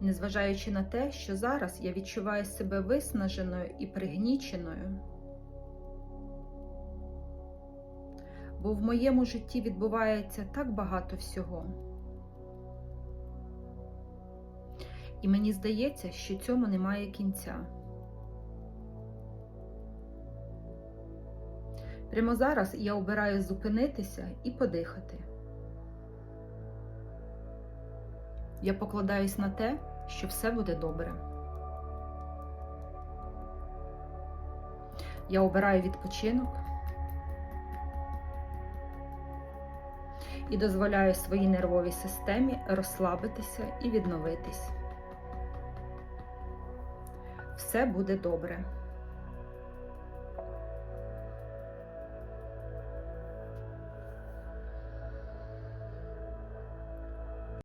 незважаючи на те, що зараз я відчуваю себе виснаженою і пригніченою. Бо в моєму житті відбувається так багато всього. І мені здається, що цьому немає кінця. Прямо зараз я обираю зупинитися і подихати. Я покладаюсь на те, що все буде добре. Я обираю відпочинок і дозволяю своїй нервовій системі розслабитися і відновитись. Все буде добре.